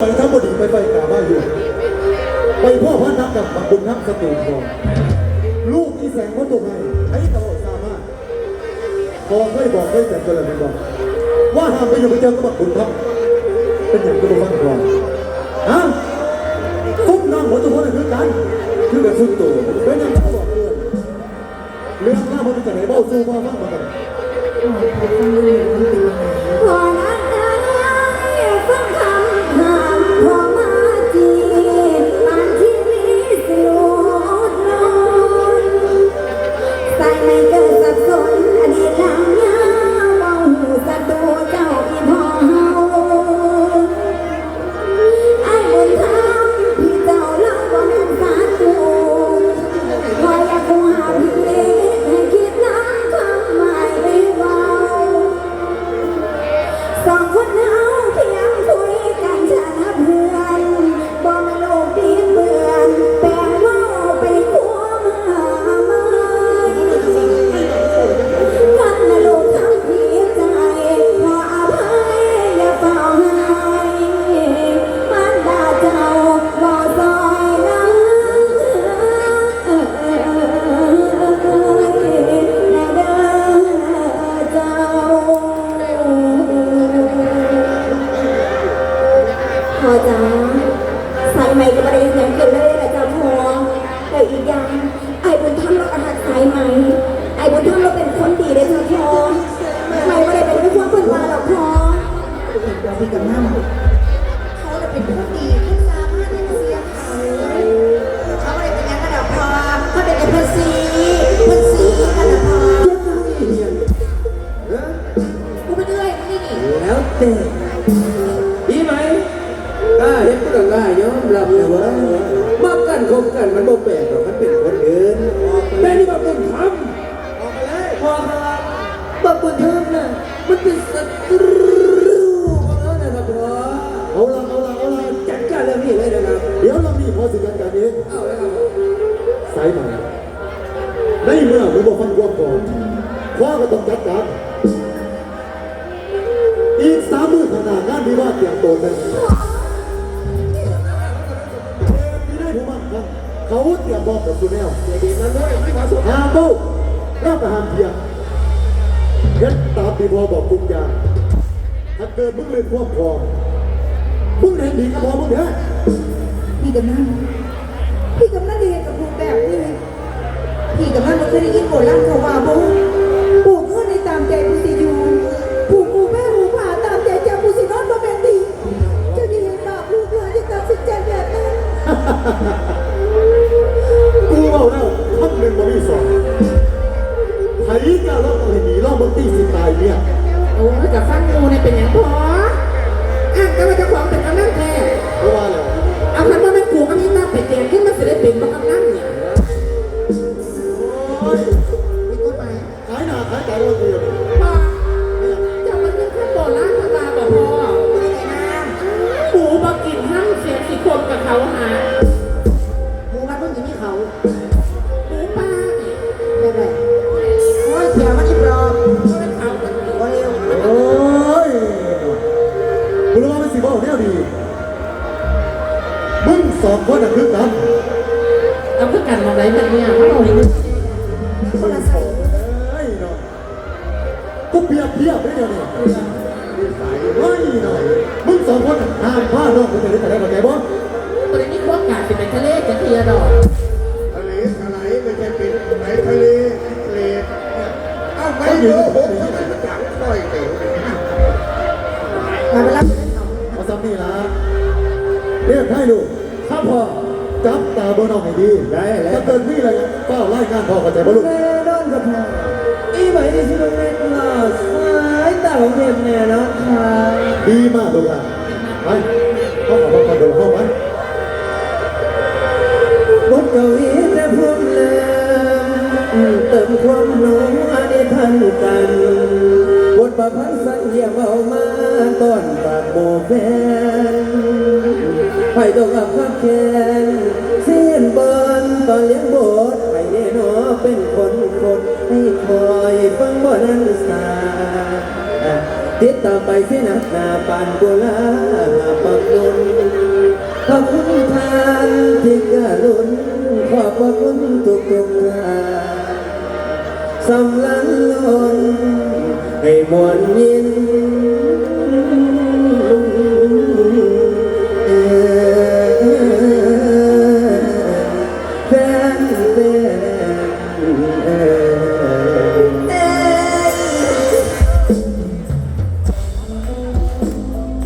ไปทั้งหมดอีกไปไปกาวว่าอยู่ไปพ่อพระนักกับบักบุญนักสตูทองลูกที่แสงพระตุกให้ไอ้ตลอดสามารถพอเคยบอกเคยแต่งตัวอะไรบอกว่าห้ามไปอยู่ไปเจอกับบุญครับเป็นอย่างกระโดดฟังก่อนฮะทุกน้องหัวทุกคนคือกันคือกันสุดตัวเป็นอย่างที่บอกเพื่อนเรื่องหน้ามันจะไหนเบ้าสู้มาฟังมากัน เราพี่กับหน้ำเขาจะเป็นผู้ดีผู้สามารถที่จะเสียเขาเขาไม่ได้เป็นยังกระดับพอเขาเป็นเอฟซีเพื่อนซีกระดับพอกูไปเรื่อยไม่ได้หนีแล้วแต่ดีไหมกล้าเห็นก็ต้องกล้ยอมรับเลยว่ามากันคบกันมันบ่แปลกหรอกมันเป็น สายใหม่ในเมื่อผมบอกฟังความก่อนพ่อก็ต้องจัดการอีกสามมือขางหนาดงานวิวาทเตรียมตัวกันมีได้ผมบ้างครับเขาเตรียมบอกกับคุณแนวดีนั้นด้วยไม่ขอสนหามโบ้ร่างกระหามเพียงเฮ็ดตามที่พ่อบอกทุกอย่างถ้าเกิดมึงเล่นความพอมึงเห็นดีกับพ่อมึงแท้พี่กับนั่นพี่กับนั่นเรียนกับลูกแบบนี้ พี่กับนั่นเราเคยได้ยินโบราณเขาว่าโบปลูกเพื่อในตามใจผู้สิอยู่ปลูกปูแม่หูผาตามใจเจ้าผู้สินอนมาเป็นดีจะดีเห็นบาปลูกหลานที่ตัดสินใจแบบนั้นกูเอาแล้วทับหนึ่งมามีสองไผกล้าลอกเอาให้หนีลอกมึงตีสิตายเนี่ยโอ้ยกับฟังงูเนี่ยเป็นอย่างพออ่ มึงสองคนน่ะคือกันเอาเพื่อกันมาไหนแบบเนี้ยเขาเอาให้ดูคนละใส่เฮ้ยเนาะกูเปรียบเทียบได้เดียวเนี่ยเฮ้ยเนาะมึงสองคนน่ะห้ามพลาดน้องกูจะได้แต่ได้กับแกบ่ตอนนี้พวกกาดสิเป็นทะเลจะเทียดอกทะเลทลายไม่ใช่เป็นไหนทะเลทะเลเอ้าไม่โกหกทำไมมันจังค่อยเก๋มาเวลาเอาซ้ำนี่ละ เรียกให้ลูกถ้าพ่อจับตาบนน้องให้ดีได้แล้วถ้าเกิดมีอะไรเฝ้าไล่งานพ่อเข้าใจบ่ลูกแน่นอนครับพ่ออีไหมที่ชิโนเมตลาสายตาของเทพแน่นอนครับดีมากลูกหลานไป ฟังบ่นั้นสาติดต่อไปเส้นหนักหนาปานกุลาปักลุนขอบคุณทานที่กรุณขอบพระคุณทุกทุกทานสำลันล้นให้มวลยิน